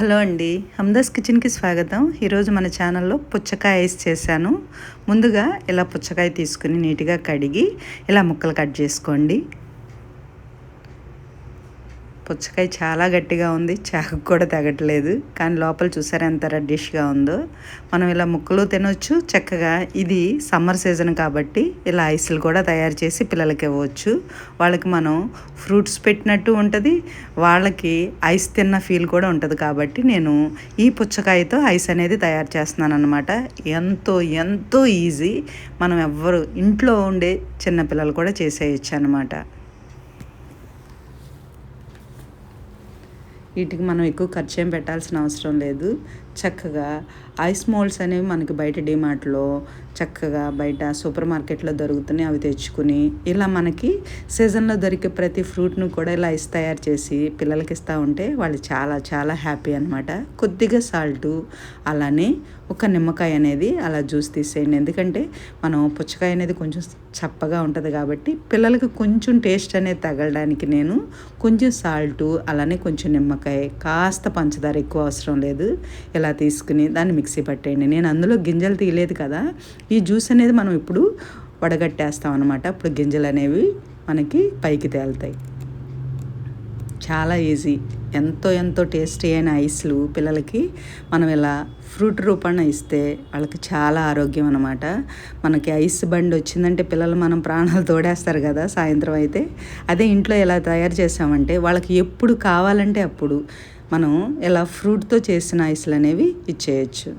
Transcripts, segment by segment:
Hello అండి. హమ్దాస్ కిచెన్కి స్వాగతం. ఈరోజు మన ఛానల్లో పుచ్చకాయ ఐస్ చేశాను. ముందుగా ఇలా పుచ్చకాయ తీసుకుని నీట్గా కడిగి ఇలా ముక్కలు కట్ చేసుకోండి. పుచ్చకాయ చాలా గట్టిగా ఉంది. చాకు కూడా తగ్గట్లేదు కానీ లోపల చూసారా ఎంత రెడ్డిష్గా ఉందో. మనం ఇలా ముక్కలు తినొచ్చు. చక్కగా ఇది సమ్మర్ సీజన్ కాబట్టి ఇలా ఐస్లు కూడా తయారు చేసి పిల్లలకి ఇవ్వచ్చు. వాళ్ళకి మనం ఫ్రూట్స్ పెట్టినట్టు ఉంటుంది. వాళ్ళకి ఐస్ తిన్న ఫీల్ కూడా ఉంటుంది కాబట్టి నేను ఈ పుచ్చకాయతో ఐస్ అనేది తయారు చేస్తున్నాను అనమాట ఎంతో ఎంతో ఈజీ. మనం ఎవ్వరు ఇంట్లో ఉండే చిన్నపిల్లలు కూడా చేసేయచ్చు అనమాట వీటికి మనం ఎక్కువ ఖర్చు ఏం పెట్టాల్సిన అవసరం లేదు. చక్కగా ఐస్ మోల్డ్స్ అనేవి మనకి బయట డిమార్ట్లో చక్కగా బయట సూపర్ మార్కెట్లో దొరుకుతున్నాయి అవి తెచ్చుకుని ఇలా మనకి సీజన్లో దొరికే ప్రతి ఫ్రూట్ను కూడా ఇలా ఐస్ తయారు చేసి పిల్లలకి ఇస్తూ ఉంటే వాళ్ళు చాలా చాలా హ్యాపీ అనమాట కొద్దిగా సాల్టు అలానే ఒక నిమ్మకాయ అనేది అలా జ్యూస్ తీసేయండి. ఎందుకంటే మనం పుచ్చకాయ అనేది కొంచెం చప్పగా ఉంటుంది కాబట్టి పిల్లలకు కొంచెం టేస్ట్ అనేది తగలడానికి నేను కొంచెం సాల్టు అలానే కొంచెం నిమ్మకాయ కాస్త పంచదార ఎక్కువ అవసరం లేదు. ఇలా తీసుకుని దాన్ని మిక్సీ పట్టేయండి. నేను అందులో గింజలు తీయలేదు కదా ఈ జ్యూస్ అనేది మనం ఇప్పుడు వడగట్టేస్తాం అనమాట అప్పుడు గింజలు అనేవి మనకి పైకి తేలుతాయి. చాలా ఈజీ. ఎంతో ఎంతో టేస్టీ అయిన ఐస్లు పిల్లలకి మనం ఇలా ఫ్రూట్ రూపాన ఇస్తే వాళ్ళకి చాలా ఆరోగ్యం అనమాట మనకి ఐస్ బండి వచ్చిందంటే పిల్లలు మనం ప్రాణాలు తోడేస్తారు కదా సాయంత్రం అయితే. అదే ఇంట్లో ఎలా తయారు చేసామంటే వాళ్ళకి ఎప్పుడు కావాలంటే అప్పుడు మనం ఇలా ఫ్రూట్తో చేసిన ఐస్లు అనేవి ఇచ్చేయచ్చు.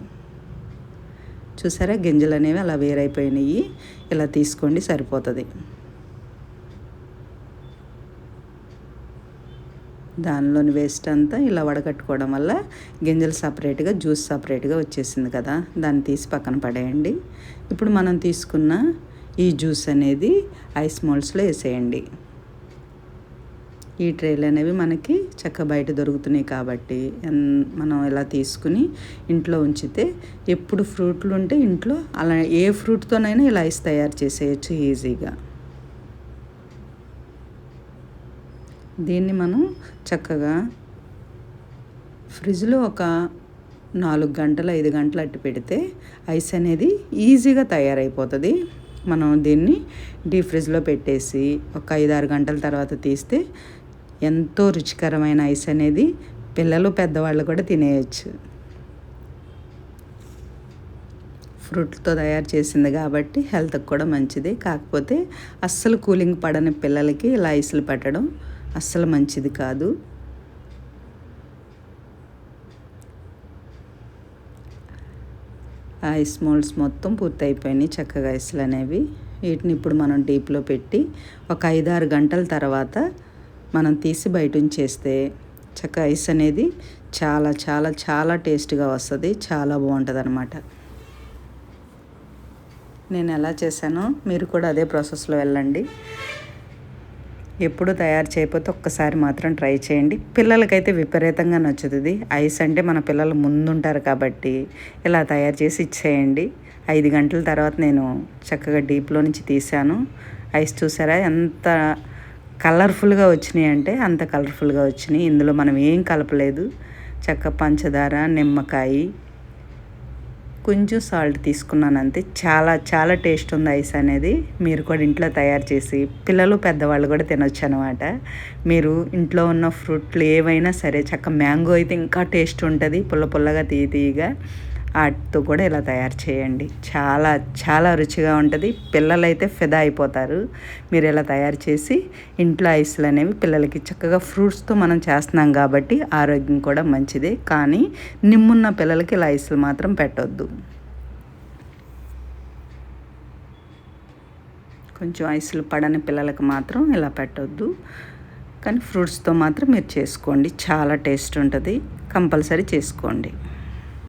చూసారా? గింజలు అనేవి అలా వేరైపోయినాయి. ఇలా తీసుకోండి సరిపోతుంది. దానిలోని వేస్ట్ అంతా ఇలా వడకట్టుకోవడం వల్ల గింజలు సపరేట్గా జ్యూస్ సపరేట్గా వచ్చేసింది కదా? దాన్ని తీసి పక్కన పడేయండి. ఇప్పుడు మనం తీసుకున్న ఈ జ్యూస్ అనేది ఐస్ మోల్స్లో వేసేయండి. ఈ ట్రేలు అనేవి మనకి చక్క బయట దొరుకుతున్నాయి కాబట్టి మనం ఇలా తీసుకుని ఇంట్లో ఉంచితే ఎప్పుడు ఫ్రూట్లు ఉంటే ఇంట్లో అలా ఏ ఫ్రూట్తోనైనా ఇలా ఐస్ తయారు చేసేయచ్చు ఈజీగా. దీన్ని మనం చక్కగా ఫ్రిడ్జ్లో ఒక నాలుగు గంటలు ఐదు గంటలు అట్టు పెడితే ఐస్ అనేది ఈజీగా తయారైపోతుంది. మనం దీన్ని డీప్ ఫ్రిడ్జ్లో పెట్టేసి ఒక ఐదు ఆరు గంటల తర్వాత తీస్తే ఎంతో రుచికరమైన ఐస్ అనేది పిల్లలు పెద్దవాళ్ళు కూడా తినేయచ్చు. ఫ్రూట్తో తయారు చేసింది కాబట్టి హెల్త్కి కూడా మంచిది. కాకపోతే అస్సలు కూలింగ్ పడని పిల్లలకి ఇలా ఐస్లు పెట్టడం అస్సలు మంచిది కాదు. ఐస్ మోల్డ్స్ మొత్తం పూర్తయిపోయినాయి చక్కగా ఐస్లు అనేవి. వీటిని ఇప్పుడు మనం డీప్లో పెట్టి ఒక ఐదారు గంటల తర్వాత మనం తీసి బయట ఉంచేస్తే చక్క ఐస్ అనేది చాలా చాలా చాలా టేస్ట్గా వస్తుంది. చాలా బాగుంటుంది అనమాట నేను ఎలా చేశానో మీరు కూడా అదే ప్రాసెస్లో వెళ్ళండి. ఎప్పుడు తయారు చేయకపోతే ఒక్కసారి మాత్రం ట్రై చేయండి. పిల్లలకైతే విపరీతంగా నచ్చుతుంది ఐస్ అంటే మన పిల్లలు ముందుంటారు కాబట్టి ఇలా తయారు చేసి ఇచ్చేయండి. ఐదు గంటల తర్వాత నేను చక్కగా డీప్లో నుంచి తీసాను ఐస్ చూసారా? ఎంత కలర్ఫుల్గా వచ్చినాయి అంటే అంత కలర్ఫుల్గా వచ్చినాయి. ఇందులో మనం ఏం కలపలేదు. చక్క పంచదార నిమ్మకాయ కొంచెం సాల్ట్ తీసుకున్నాను అంతే. చాలా చాలా టేస్ట్ ఉంది ఐస్ అనేది. మీరు కూడా ఇంట్లో తయారు చేసి పిల్లలు పెద్దవాళ్ళు కూడా తినొచ్చు అనమాట మీరు ఇంట్లో ఉన్న ఫ్రూట్లు ఏవైనా సరే చక్క మ్యాంగో అయితే ఇంకా టేస్ట్ ఉంటుంది. పుల్ల పుల్లగా తీయ తీయగా. వాటితో కూడా ఇలా తయారు చేయండి. చాలా చాలా రుచిగా ఉంటుంది. పిల్లలైతే ఫిదా అయిపోతారు. మీరు ఇలా తయారు చేసి ఇంట్లో ఐస్లు అనేవి పిల్లలకి చక్కగా ఫ్రూట్స్తో మనం చేస్తున్నాం కాబట్టి ఆరోగ్యం కూడా మంచిదే. కానీ నిమ్మున్న పిల్లలకి ఇలా ఐస్లు మాత్రం పెట్టొద్దు. కొంచెం ఐస్లు పడని పిల్లలకు మాత్రం ఇలా పెట్టొద్దు. కానీ ఫ్రూట్స్తో మాత్రం మీరు చేసుకోండి. చాలా టేస్ట్ ఉంటుంది. కంపల్సరీ చేసుకోండి.